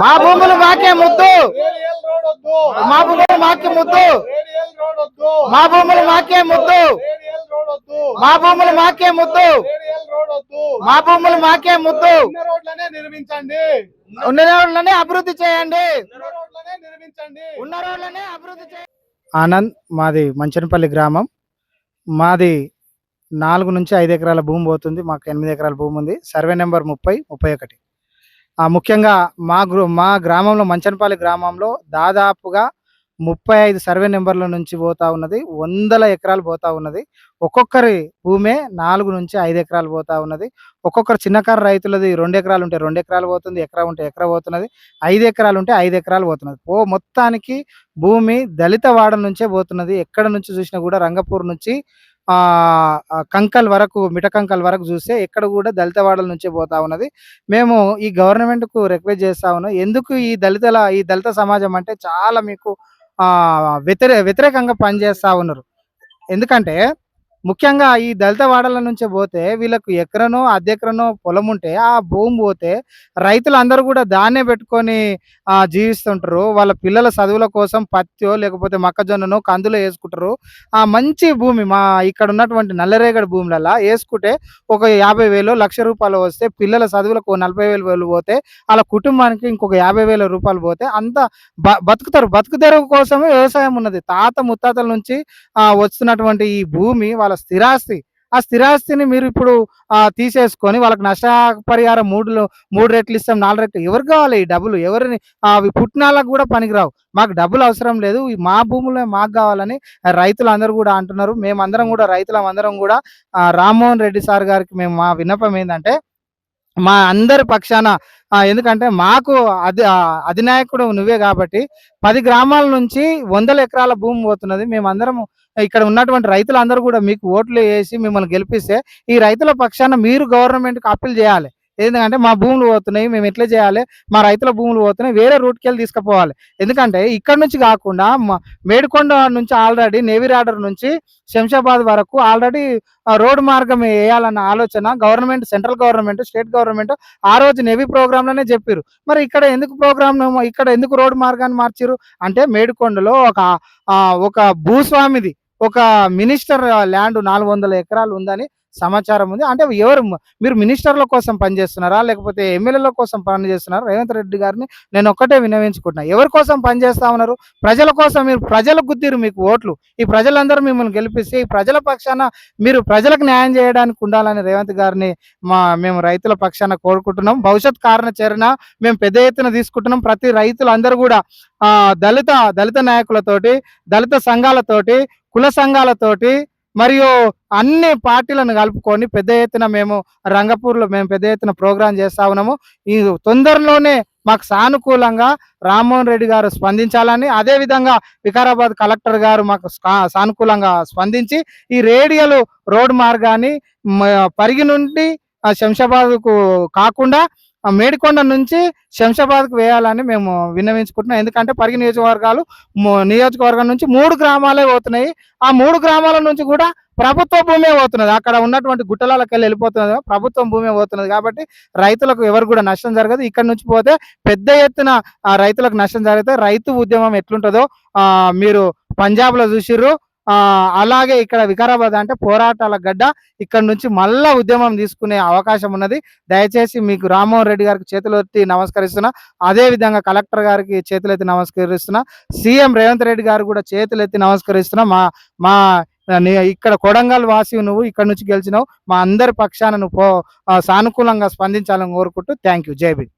మా భూములు మాకే ముద్దు. మా భూములు మాకే ముద్దు. మా భూములు మాకే ముద్దు. మా భూములు మాకే ముద్దు. మా భూములు మాకే ముద్దు. ఉన్న రోడ్లనే నిర్మించండి. ఉన్న రోడ్లనే అభివృద్ధి చేయండి. ఉన్న రోడ్లనే అభివృద్ధి చేయండి. ఆనంద్ మాది మంచనపల్లి గ్రామం. మాది నాలుగు నుంచి ఐదు ఎకరాల భూమి పోతుంది. మాకు ఎనిమిది ఎకరాల భూమి ఉంది. సర్వే నెంబర్ ముప్పై ముప్పై ఒకటి. ముఖ్యంగా మా గ్రూ మా గ్రామంలో మంచనపల్లి గ్రామంలో దాదాపుగా ముప్పై ఐదు సర్వే నెంబర్ల నుంచి పోతా ఉన్నది. వందల ఎకరాలు పోతా ఉన్నది. ఒక్కొక్కరి భూమే నాలుగు నుంచి ఐదు ఎకరాలు పోతా ఉన్నది. ఒక్కొక్కరు చిన్నకారు రైతులది రెండు ఎకరాలు ఉంటే రెండు ఎకరాలు పోతుంది ఎకరా ఉంటే ఎకరా పోతున్నది. ఐదు ఎకరాలు ఉంటే ఐదు ఎకరాలు పోతున్నది. ఓ మొత్తానికి భూమి దళిత వాడ నుంచే పోతున్నది. ఎక్కడ నుంచి చూసినా కూడా రంగపూర్ నుంచి కంకల్ వరకు మిటకంకల్ వరకు చూస్తే ఎక్కడ కూడా దళితవాడల నుంచే పోతా ఉన్నది. మేము ఈ గవర్నమెంట్కు రిక్వెస్ట్ చేస్తా ఉన్నాం. ఎందుకు ఈ దళితుల ఈ దళిత సమాజం అంటే చాలా మీకు వ్యతిరే వ్యతిరేకంగా పనిచేస్తూ ఉన్నారు. ఎందుకంటే ముఖ్యంగా ఈ దళిత వాడల నుంచి పోతే వీళ్ళకు ఎకరనో అద్దెకరనో పొలం ఉంటే ఆ భూమి పోతే రైతులందరూ కూడా దాన్నే పెట్టుకొని జీవిస్తుంటారు. వాళ్ళ పిల్లల చదువుల కోసం పత్తియో లేకపోతే మొక్కజొన్ననో కందులో వేసుకుంటారు. ఆ మంచి భూమి మా ఇక్కడ ఉన్నటువంటి నల్లరేగడి భూములలో వేసుకుంటే ఒక యాభై వేలు లక్ష రూపాయలు వస్తే పిల్లల చదువులకు నలభై వేలు వేలు పోతే వాళ్ళ కుటుంబానికి ఇంకొక యాభై వేల రూపాయలు పోతే అంత బ బతుకుతారు. బతుకు కోసమే వ్యవసాయం ఉన్నది. తాత ముత్తాతల నుంచి వస్తున్నటువంటి ఈ భూమి వాళ్ళ స్థిరాస్తి ఆ స్థిరాస్తిని మీరు ఇప్పుడు తీసేసుకొని వాళ్ళకి నష్టపరిహారం మూడులో మూడు రెట్లు ఇస్తాం నాలుగు రెట్లు ఎవరు కావాలి ఈ డబ్బులు? ఎవరిని అవి పుట్టినాలకు కూడా పనికిరావు. మాకు డబ్బులు అవసరం లేదు మా భూములు మాకు కావాలని రైతులు అందరూ కూడా అంటున్నారు. మేమందరం కూడా రైతులం అందరం కూడా రామ్మోహన్ రెడ్డి సార్ గారికి మేము మా విన్నపం ఏంటంటే మా అందరి పక్షాన ఎందుకంటే మాకు అది ఆ, అధినాయకుడు నువ్వే కాబట్టి పది గ్రామాల నుంచి వందల ఎకరాల భూమి పోతున్నది. మేమందరం ఇక్కడ ఉన్నటువంటి రైతులందరూ కూడా మీకు ఓట్లు వేసి మిమ్మల్ని గెలిపిస్తే ఈ రైతుల పక్షాన మీరు గవర్నమెంట్కి అప్పీల్ చేయాలి. ఎందుకంటే మా భూములు పోతున్నాయి మేము ఎట్లా చేయాలి? మా రైతుల భూములు పోతున్నాయి వేరే రూట్కి వెళ్ళి తీసుకుపోవాలి. ఎందుకంటే ఇక్కడ నుంచి కాకుండా మేడికొండ నుంచి ఆల్రెడీ నేవీ రాడర్ నుంచి శంషాబాద్ వరకు ఆల్రెడీ రోడ్డు మార్గం వేయాలన్న ఆలోచన government central government state government ఆ రోజు నేవీ ప్రోగ్రాంలోనే చెప్పారు మరి ఇక్కడ ఎందుకు ప్రోగ్రామ్ ఇక్కడ ఎందుకు రోడ్ మార్గాన్ని మార్చారు అంటే మేడికొండలో ఒక ఒక భూస్వామిది ఒక మినిస్టర్ ల్యాండ్ నాలుగు వందల ఎకరాలు ఉందని సమాచారం ఉంది. అంటే ఎవరు మీరు మినిస్టర్ల కోసం పనిచేస్తున్నారా లేకపోతే ఎమ్మెల్యేల కోసం పనిచేస్తున్నారా రేవంత్ రెడ్డి గారిని నేను ఒక్కటే వినవించుకుంటున్నా ఎవరి కోసం పనిచేస్తా ఉన్నారు? ప్రజల కోసం మీరు ప్రజలకు గుద్దిరు మీకు ఓట్లు. ఈ ప్రజలందరూ మిమ్మల్ని గెలిపిస్తే ఈ ప్రజల పక్షాన మీరు ప్రజలకు న్యాయం చేయడానికి ఉండాలని రేవంత్ గారిని మా మేము రైతుల పక్షాన కోరుకుంటున్నాం. భవిష్యత్ కారణ చరణ మేము పెద్ద ఎత్తున తీసుకుంటున్నాం. ప్రతి రైతులందరూ కూడా దళిత దళిత నాయకులతోటి దళిత సంఘాలతోటి కుల సంఘాలతోటి మరియు అన్ని పార్టీలను కలుపుకొని పెద్ద ఎత్తున మేము రంగపూర్లో మేము పెద్ద ఎత్తున ప్రోగ్రాం చేస్తా ఉన్నాము. ఈ తొందరలోనే మాకు సానుకూలంగా రామ్మోహన్ రెడ్డి గారు స్పందించాలని అదేవిధంగా వికారాబాద్ కలెక్టర్ గారు మాకు సానుకూలంగా స్పందించి ఈ రేడియలు రోడ్ మార్గాన్ని పరిగి నుండి శంషాబాద్కు కాకుండా మేడికొండ నుంచి శంషాబాద్కు వేయాలని మేము విన్నవించుకుంటున్నాం. ఎందుకంటే పరిగి నియోజకవర్గాలు నియోజకవర్గం నుంచి మూడు గ్రామాలే పోతున్నాయి. ఆ మూడు గ్రామాల నుంచి కూడా ప్రభుత్వ భూమే పోతున్నది. అక్కడ ఉన్నటువంటి గుట్టలకి వెళ్ళి వెళ్ళిపోతున్నది. ప్రభుత్వం భూమే పోతున్నది కాబట్టి రైతులకు ఎవరు కూడా నష్టం జరగదు. ఇక్కడ నుంచి పోతే పెద్ద ఎత్తున ఆ రైతులకు నష్టం జరిగితే రైతు ఉద్యమం ఎట్లుంటుందో మీరు పంజాబ్లో చూసిర్రు. అలాగే ఇక్కడ వికారాబాద్ అంటే పోరాటాల గడ్డ. ఇక్కడ నుంచి మళ్ళా ఉద్యమం తీసుకునే అవకాశం ఉన్నది. దయచేసి మీకు రామ్మోహన్ రెడ్డి గారికి చేతులు ఎత్తి నమస్కరిస్తున్నా. అదే విధంగా కలెక్టర్ గారికి చేతులెత్తి నమస్కరిస్తున్నా. సీఎం రేవంత్ రెడ్డి గారు కూడా చేతులు ఎత్తి నమస్కరిస్తున్నా. మా మా ఇక్కడ కొడంగల్ వాసి నువ్వు ఇక్కడ నుంచి గెలిచినావు. మా అందరి పక్షాన నువ్వు పో- సానుకూలంగా స్పందించాలని కోరుకుంటూ థ్యాంక్ యూ జై